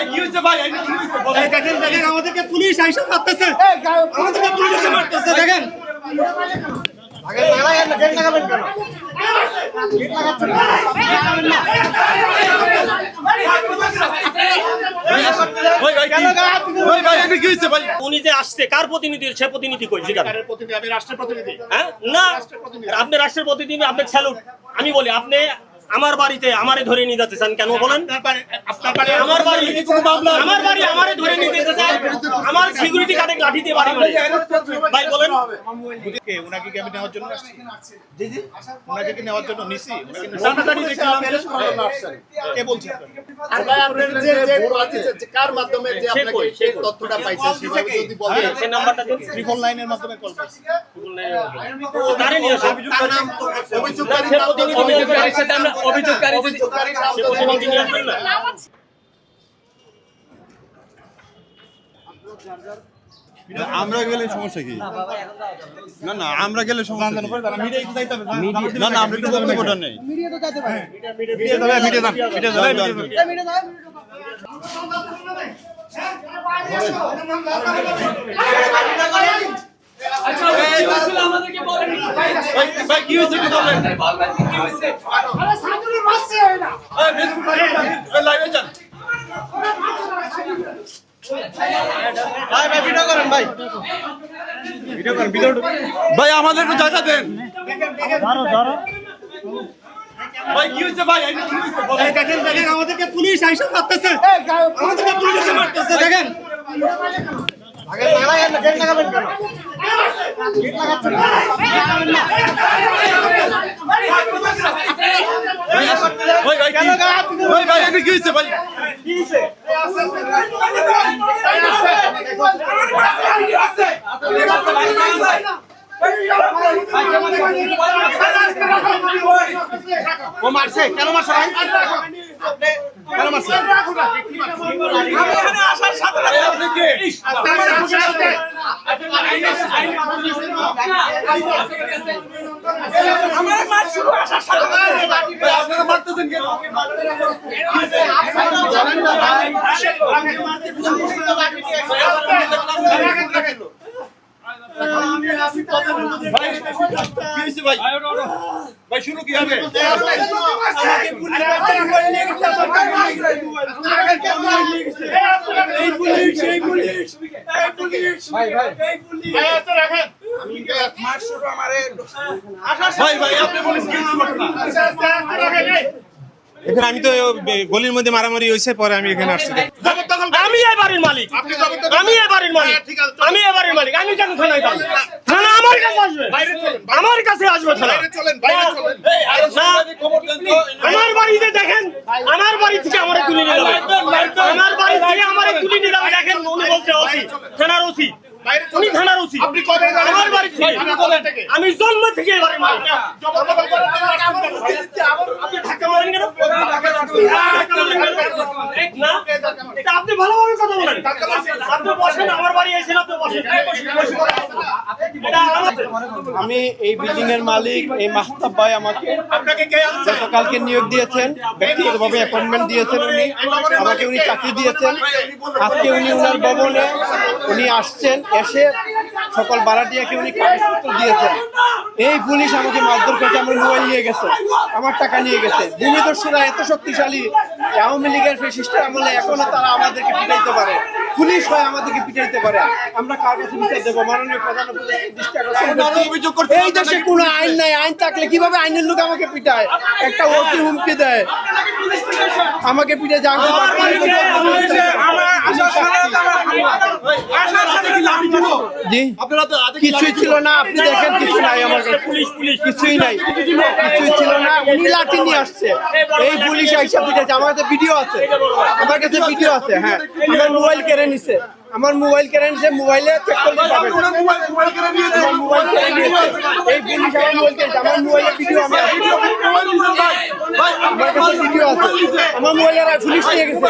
ভাই কি হয়েছে ভাই? এই কি হয়েছে? বলেন। দেখেন দেখেন আমাদেরকে পুলিশ আইসা মারতেছে। আমাদেরকে পুলিশ এসে মারতেছে দেখেন। ভাই ভাই কি- ভাই ভাই এটা কি হয়েছে উনি যে আসছে কার প্রতিনিধি? সে প্রতিনিধি কই প্রতিনিধি আমি রাষ্ট্রের প্রতিনিধি। হ্যাঁ? না। আপনি রাষ্ট্রের প্রতিনিধি আপনি স্যালুট। আমি বলি আপনি আমার বাড়িতে আমারে ধরে নিয়ে যাচ্ছে কেন বলেন? আমার বাড়ি আমার বাড়ি আমারে ধরে নিয়ে যেতে চান আমার সিকিউরিটি গার্ডে লাঠি দিয়ে বাড়ি মারে ভাই বলেন। কে উনাকে কি আমি নেওয়ার জন্য আসছি? জি জি। উনাকে কি নেওয়ার জন্য নিছি? উনাকে দেখলাম কে বলছে কার মাধ্যমে যে আপনাকে সেই তথ্যটা পাইছেন সেভাবে যদি বলেন। সে নাম্বারটা দিন। ট্রিপল লাইনের মাধ্যমে কল করছি। তারে নিয়ে আসেন তার নাম অভিযোগকারী নাম তো প্রতিনিধি নিয়ে আসবেন। অভিযোগকারীর সাথে আমরা অভিযোগকারী অভিযোগকারীর নাম প্রতিনিধি নিয়ে আসবেন না? আমরা গেলে সমস্যা কি? না না আমরা গেলে সমস্যা? না না আমরা বক্তব্যটা নেই। যান। ভাই ভাই কি হয়েছে একটু বলেন। এই, ফেসবুক লাইভে- এই, লাইভে যান ভাই ভাই ভিডিও করেন ভাই ভিডিও করেন ভিডিও ভাই আমাদের একটু জায়গা দেন। ভাই কি ভাই? কি হয়েছে বলেন। এই দেখেন দেখেন আমাদেরকে পুলিশ আইসা মারতেছে। আমাদেরকে পুলিশ এসে মারতেছে দেখেন। ও মারছে কেন মারছে ভাই? কেন মারছে আপনি কে? ভাই, আপনারা মারতেছেন কেন ভাই শুরু কি হবে ভাই ভাই। আপনি বলেন কি হয়েছে? ঘটনা? এখানে আমি তো গলির মধ্যে মারামারি হয়েছে পরে আমি এখানে আসছি। আমি এই বাড়ির মালিক। আমি এই বাড়ির মালিক। আমি এই বাড়ির মালিক। আমি কেন থানায় যাব? থানা আমার কাছে আসবে। আমার কাছে আসবে থানা। চলেন বাইরে চলেন। এই, আরও সাংবাদিক খবর দেন তো। আমার বাড়িতে দেখেন আমার বাড়ি থেকে আমার তুলে নিয়ে আমার বাড়ি থেকে আমার তুলে নিয়ে যাবে। দেখেন উনি বলছে ওসি থানার ওসি। উনি থানার ওসি। আপনি কবে আমার বাড়ি থেকে। আপনি কবে থেকে? আমি জন্ম থেকে এবারে করেন আপনি ধাক্কা মারেন কেন? ধাক্কা মারেন কেন? না? এটা আপনি ভালোভাবে কথা বলেন। আপনি বসেন আমার বাড়ি এসেছেন আপনি বসেন। আমি এই বিল্ডিং এর মালিক এই মাহতাব ভাই আমাকে আপনাকে কে আনছে? গতকালকে নিয়োগ দিয়েছেন ব্যক্তিগতভাবে অ্যাপয়েন্টমেন্ট দিয়েছেন উনি। আমাকে উনি চাকরি দিয়েছেন। আজকে উনি ওনার ভবনে উনি আসছেন এসে সকল ভাড়াটিয়াকে উনি কাগজপত্র দিয়েছেন। এই পুলিশ আমাকে মারধর করেছে আমার মোবাইল নিয়ে গেছে আমার টাকা নিয়ে গেছে। ভূমিদস্যুরা এত শক্তিশালী আওয়ামী লীগের ফেসিস্টের আমলে এখনও তারা আমাদেরকে পিটাইতে পারে। পুলিশ হয় আমাদেরকে পিটাইতে পারে। আমরা কার কাছে বিচার দেবো? মাননীয় প্রধান। অভিযোগ করতে এই দেশে কোনো আইন নাই। আইন থাকলে কীভাবে আইনের লোক আমাকে পিটায়? একটা অতি হুমকি দেয়। আমাকে পিটে জানতে জি। আপনারা তো আজকে কিছুই ছিল না আপনি দেখেন কিছু নাই আমার কাছে। কিছুই নাই। কিছুই ছিল না উনি লাঠি নিয়ে আসছে। এই পুলিশ আইসা পিটেছে আমার কাছে ভিডিও আছে। আমার কাছে ভিডিও আছে হ্যাঁ। আমার মোবাইল কেড়ে নিছে। আমার মোবাইল কেড়ে নিছে মোবাইলে চেক ওরা আমার মোবাইল পুলিশ নিয়ে গেছে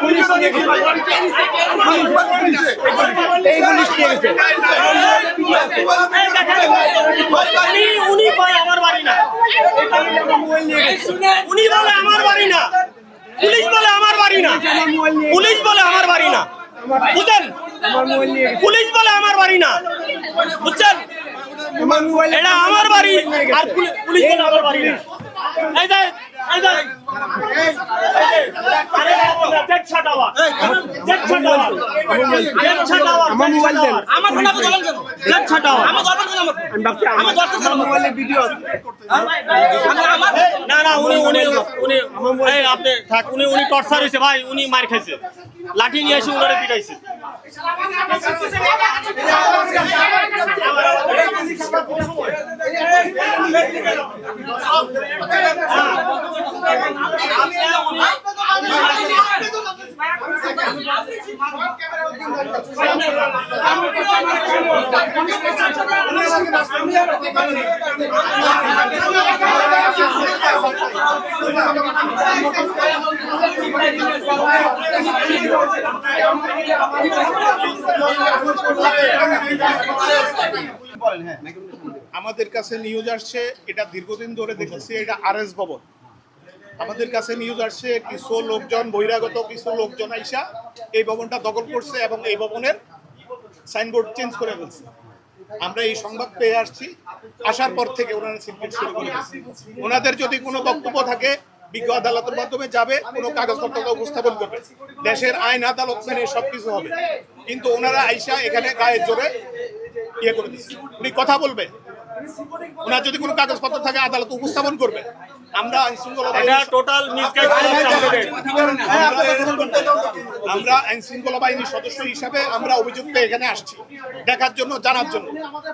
পুলিশ নিয়ে গেছে এই পুলিশ নিয়ে গেছে উনি কয় আমার বাড়ি না উনি বলে আমার বাড়ি না। পুলিশ বলে আমার বাড়ি না। পুলিশ বলে বুঝছেন? পুলিশ বলে আমার বাড়ি না। বুঝছেন? এটা আমার বাড়ি আর পুলি- পুলিশ বলে আমার বাড়ি না। এই উনি উনি উনি এই আপনি থাক উনি উনি টর্চার হয়েছে ভাই উনি মার খাইছে লাঠি নিয়ে এসে উনারে পিটাইছে আমাদের কাছে নিউজ আসছে এটা দীর্ঘদিন ধরে দেখেছি এটা আরএস ভবন। আমাদের কাছে নিউজ আসছে, কিছু লোকজন, বহিরাগত কিছু লোকজন আইসা এই ভবনটা দখল করছে এবং এই ভবনের সাইনবোর্ড চেঞ্জ করে ফেলছে। আমরা এই সংবাদ পেয়ে আসছি। আসার পর থেকে ওনারা সিনকেট শুরু করে ওনাদের যদি কোনো বক্তব্য থাকে, বিজ্ঞ আদালতের মাধ্যমে যাবে, কোনো কাগজপত্র উপস্থাপন করবে। দেশের আইন, আদালত, মেনে সবকিছু হবে। কিন্তু ওনারা আইসা এখানে গায়ের জোরে ইয়ে করে দিচ্ছে উনি কথা বলবে। ওনার যদি কোনো কাগজপত্র থাকে আদালত উপস্থাপন করবে। আমরা টোটাল আমরা আইন শৃঙ্খলা বাহিনীর সদস্য হিসাবে আমরা অভিযুক্ত এখানে আসছি দেখার জন্য জানার জন্য।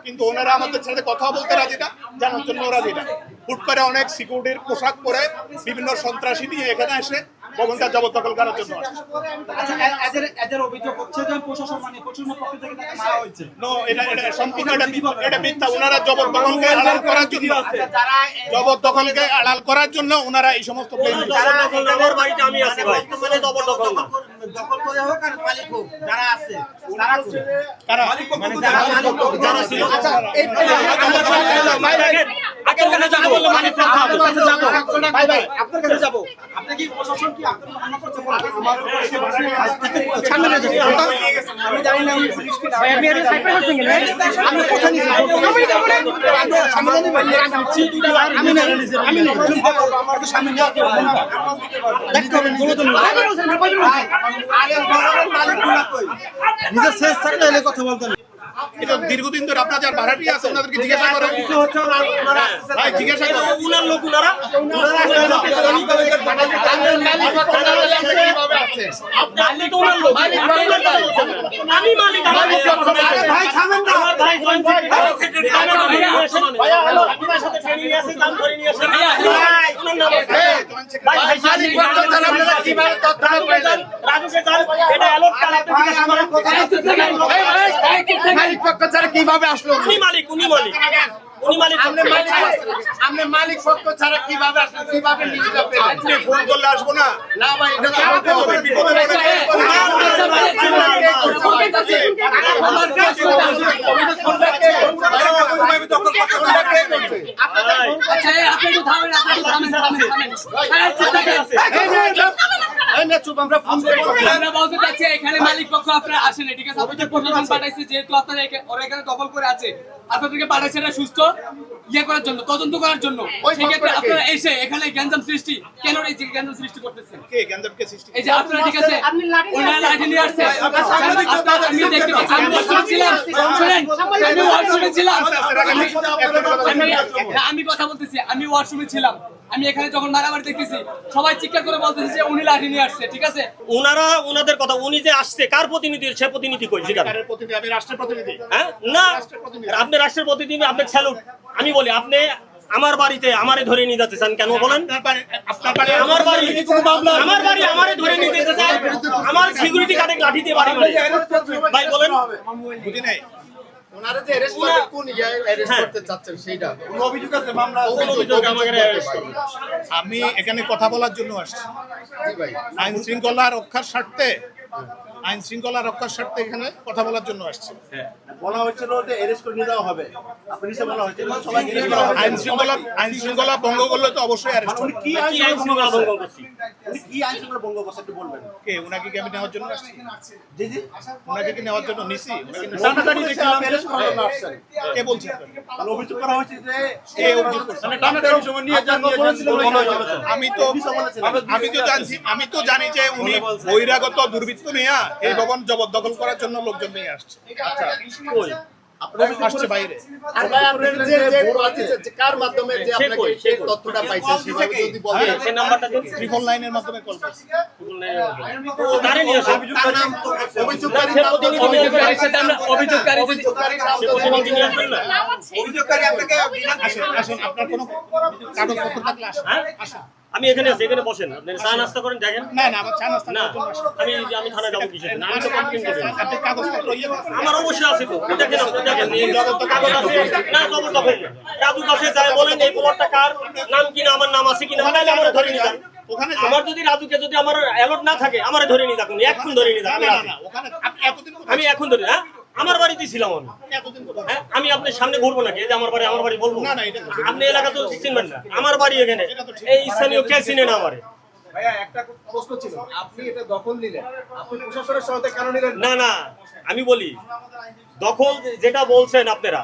কিন্তু ওনারা আমাদের সাথে কথা বলতে রাজি না জানার জন্য ওরা রাজি না হুট করে অনেক সিকিউরিটির পোশাক পরে বিভিন্ন সন্ত্রাসী নিয়ে এখানে এসে ভবনটা জবরদখল করার জন্য। আসছে আচ্ছা হচ্ছে যে প্রশাসন মানে প্রশাসনের পক্ষ থেকে তাকে মারা হয়েছে। নো এটা এটা সম্পূর্ণ এটা মিথ্যা- এটা মিথ্যা। ওনারা জবরদখলকে আড়াল করার জন্য জবরদখলকে করার জন্য ওনারা এই সমস্ত মানে জবরদখল যারা আছে আগের কাছে যাব আপনার কাছে যাব। আপনি কি প্রশাসন কি আপনার মানা করছে। আমি জানি না পুলিশ। আমি? আমি না, আমি না। আমার তো সামনে না। দেখতে হবে? নিজের শেষ থাকলে এলে কথা বলতেন এটা দীর্ঘদিন ধরে আপনার যারা ভাড়াটি আছে ওনাদেরকে জিজ্ঞাসা করেন ভাই জিজ্ঞাসা করেন উনার লোক উনারা আপনি কীভাবে তথ্য আসলো মালিক উনি মালিক। উনি মালিক আপনি মালিক আপনি মালিক পক্ষ ছাড়া কীভাবে আসলো কীভাবে নিজেটা পেলেন আপনি ফোন করলে আসব না না ভাই এটা আমাকে হবে বিপদে পড়ে এই না চুপ আমরা ফোন করে কথা বলি। আমরা বলতে চাচ্ছি এখানে মালিক পক্ষ আপনারা আসেন ঠিক আছে আপনাদের প্রশাসন পাঠাইছে যেহেতু আপনারা ওরা এখানে দখল করে আছে আপনাদেরকে পাঠাইছে এটা সুস্থ Ciao! ইয়ে করার জন্য তদন্ত করার জন্য। সেক্ষেত্রে আপনারা এসে এখানে গ্যাঞ্জাম সৃষ্টি কেন এই যে গ্যাঞ্জাম সৃষ্টি করতেছেন? কে সৃষ্টি এই যে আপনারা ঠিক আছে ওনারা লাঠি নিয়ে আসছে আপনারা- আমি দেখতে পাচ্ছি আমি ওয়াশরুমে ছিলাম। শুনেন আমি ছিলাম। আমি কথা বলতেছি আমি ওয়াশরুমে ছিলাম। আমি এখানে যখন মারামারি দেখতেছি সবাই চিৎকার করে বলতেছে যে উনি লাঠি নিয়ে আসছে ঠিক আছে? উনারা উনাদের কথা উনি যে আসছে কার প্রতিনিধি সে প্রতিনিধি কই সরকারের প্রতিনিধি আমি রাষ্ট্রের প্রতিনিধি। হ্যাঁ? না। আপনি রাষ্ট্রের প্রতিনিধি আপনি স্যালুট আমি বলি আপনি আমার বাড়িতে আমারে ধরে নিয়ে যেতে চান কেন বলেন? আমার বাড়ি আমার বাড়ি আমারে ধরে নিয়ে যেতে চান আমার সিকিউরিটি গার্ডে লাঠি দিয়ে বাড়ি ভাই বলেন। বুঝি নাই ওনারা যে অ্যারেস্ট করতে কোন অ্যারেস্ট করতে চাচ্ছেন সেইটা? অভিযোগ আছে? মামলা অভিযোগ আমাকে arrest করবে? আমি এখানে কথা বলার জন্য আসছি। জি ভাই। আইন শৃঙ্খলা রক্ষার স্বার্থে আইন শৃঙ্খলা রক্ষার স্বার্থে এখানে কথা বলার জন্য আসছে। বলা হচ্ছিল যে অ্যারেস্ট করে নিয়ে যাওয়া হবে বলা সবাই আইন শৃঙ্খলা আইন শৃঙ্খলা ভঙ্গ করলে তো অবশ্যই অ্যারেস্ট উনি কি আইন শৃঙ্খলা ভঙ্গ করছে কি আইন শৃঙ্খলা ভঙ্গ করছে একটু বলবেন। কে ওনাকে কি আমি নেওয়ার জন্য আসছি? জি জি। ওনাকে কি নেওয়ার জন্য নিছি? ওনাকে নিছি? টানাটানি দেখলাম অ্যারেস্ট করার জন্য আসছেন। কে বলছে? তাহলে অভিযোগ করা হচ্ছে যে কে অভিযোগ করছে? টানাটানির সময় নিয়ে যান নিয়ে যান আমি তো আমি তো জানছি আমি তো জানি যে উনি বহিরাগত দুর্বৃত্ত নিয়ে এই ভবন জবরদখল করার জন্য লোকজন নিয়ে আসছে। আসছে বাইরে। কার মাধ্যমে যে আপনাকে সেই তথ্যটা পাইছেন সেভাবে যদি বলেন। সেই নাম্বারটা দিন। ট্রিপল লাইনের মাধ্যমে কল করছি। তারে নিয়ে আসো অভিযোগকারী অভিযোগকারী আপনাকে আসেন আসেন আপনার কোনো কাগজপত্র থাকলে আসেন। হ্যাঁ? আসেন। আমি এখানে আছি এখানে বসেন। আপনি চা নাস্তা করেন দেখেন। না না আমার চা নাস্তা না আমি আমি থানায় যাব কিসের জন্য? আমি তো কমপ্লেন করি না। আপনি কাগজপত্র ইয়ে আমার অবশ্যই আছে তো। দেখেন আপনি দেখেন। কাগজ আছে। না জবর দখল না। রাজু কাছে যায় বলেন এই প্লটটা কার? নাম কি না? আমার নাম আছে তাহলে আমার ধরে যান ওখানে আমার যদি রাজুকে যদি আমার অ্যালট না থাকে আমার ধরে নিয়ে থাকুন। এখন ধরে নিয়ে না না না এতদিন আমি এখন ধরে হ্যাঁ? আমার বাড়িতে ছিলাম আমি। আপনি হ্যাঁ আমি আপনার সামনে ঘুরবো নাকি? যে আমার বাড়ি আমার বাড়ি বলব? না, না, এটা তো ঠিক। আপনি এলাকা তো চিনবেন না। আমার বাড়ি এখানে। এই স্থানীয় কে চিনে না আমারে? ভাইয়া একটা প্রশ্ন ছিল। আপনি এটা দখল নিলেন। আপনি প্রশাসনের সহায়তা কেন নিলেন না না আমি বলি দখল যেটা বলছেন আপনারা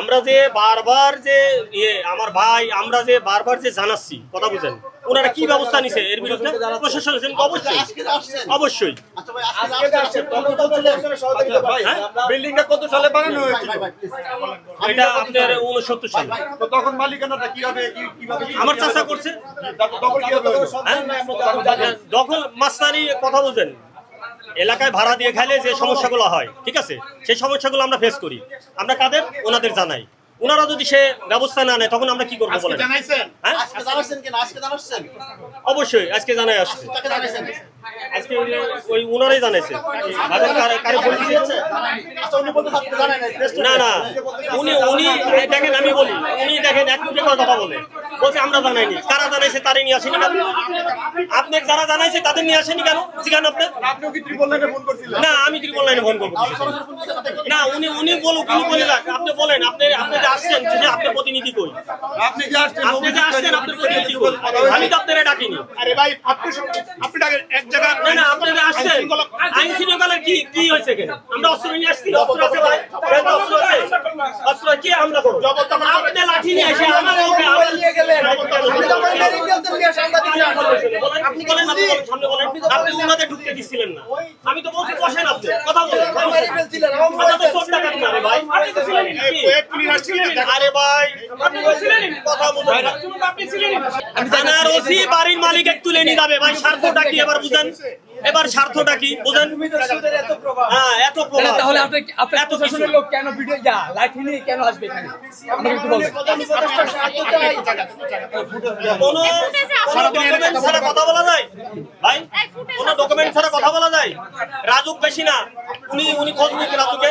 আমরা যে বারবার যে ইয়ে আমার ভাই আমরা যে বারবার যে জানাচ্ছি কথা বুঝেন। ওনারা কি ব্যবস্থা নিছে এর বিরুদ্ধে? প্রশাসন অবশ্যই। অবশ্যই। আচ্ছা হ্যাঁ? বিল্ডিংটা কত সালে বানানো হয়েছিল? এটা আপনার উনসত্তর সালে। তখন মালিকানাটা কীভাবে আমার চাষা করছে। দখল হ্যাঁ? দখল মাস্তানি কথা বলছেন এলাকায় ভাড়া দিয়ে খাইলে যে সমস্যাগুলো হয় ঠিক আছে? সেই সমস্যাগুলো আমরা ফেস করি। আমরা কাদের? ওনাদের জানাই। ওনারা যদি সে ব্যবস্থা না নেয় তখন আমরা কি করব বলেন? জানাইছেন? হ্যাঁ? অবশ্যই আজকে জানাই আসছে। আজকে ওই ওনারাই জানাইছে? আচ্ছা না না উনি উনি দেখেন আমি বলি উনি দেখেন এক কোটি কথা বলে। বলছে আমরা জানাইনি। কারা জানাইছে তারে নিয়ে আসেনি কেন? আপনি যারা জানাইছে তাদের নিয়ে আসেনি কেন? জিজ্ঞান আপনি। না আমি ত্রিপল লাইনে ফোন করব। না উনি উনি বলুক উনি বলে রাখ আপনি বলেন আপনি আপনি যে আসছেন যে আপনি প্রতিনিধি কই? আপনি যে আসছেন আপনি যে আসছেন আপনি প্রতিনিধি কই? আমি তো আপনারা ডাকিনি। আরে ভাই আপনি আপনি ডাকেন এক জায়গায় না না আপনি যে আসছেন আইন শৃঙ্খলা কি কি হয়েছে এখানে? আমরা অস্ত্র নিয়ে আসছি অস্ত্র আছে ভাই। অস্ত্র আছে। অস্ত্র কি আমরা করব? আপনি লাঠি নিয়ে এসে আমার ওকে আমার নিয়ে গেলেন আপনি তখন মেডিকেল নিয়ে সাংবাদিক বলেন, আপনি বলেন আপনি সামনে বলেন আপনি উনাদের ঢুকতে দিচ্ছিলেন না আমি তো বলছি বসেন আপনি কথা বলেন মেডিকেল ছিলেন আমরা তো চোর ডাকাত না রে ভাই এই কি? কয়েক মিনিট আসছিলেন না, আরে ভাই আপনি বলছিলেন। কথা বলেন থানার ওসি বাড়ির মালিক একটু তুলে নিয়ে যাবে। ভাই স্বার্থটা কি? এবার বুঝেন? এবার স্বার্থটা কি? বুঝেন? হ্যাঁ এত প্রভাব। তাহলে আপনি আপনি এত কিছু। লোক কেন ভিডিও যা লাঠি নিয়ে কেন আসবে এখানে? আমাকে একটু বলবেন কোনো ডকুমেন্ট ছাড়া কথা বলা যায়? ভাই কোনো ডকুমেন্ট ছাড়া কথা বলা যায়? রাজুক বেশি না। উনি উনি খোঁজ নিক রাজুকে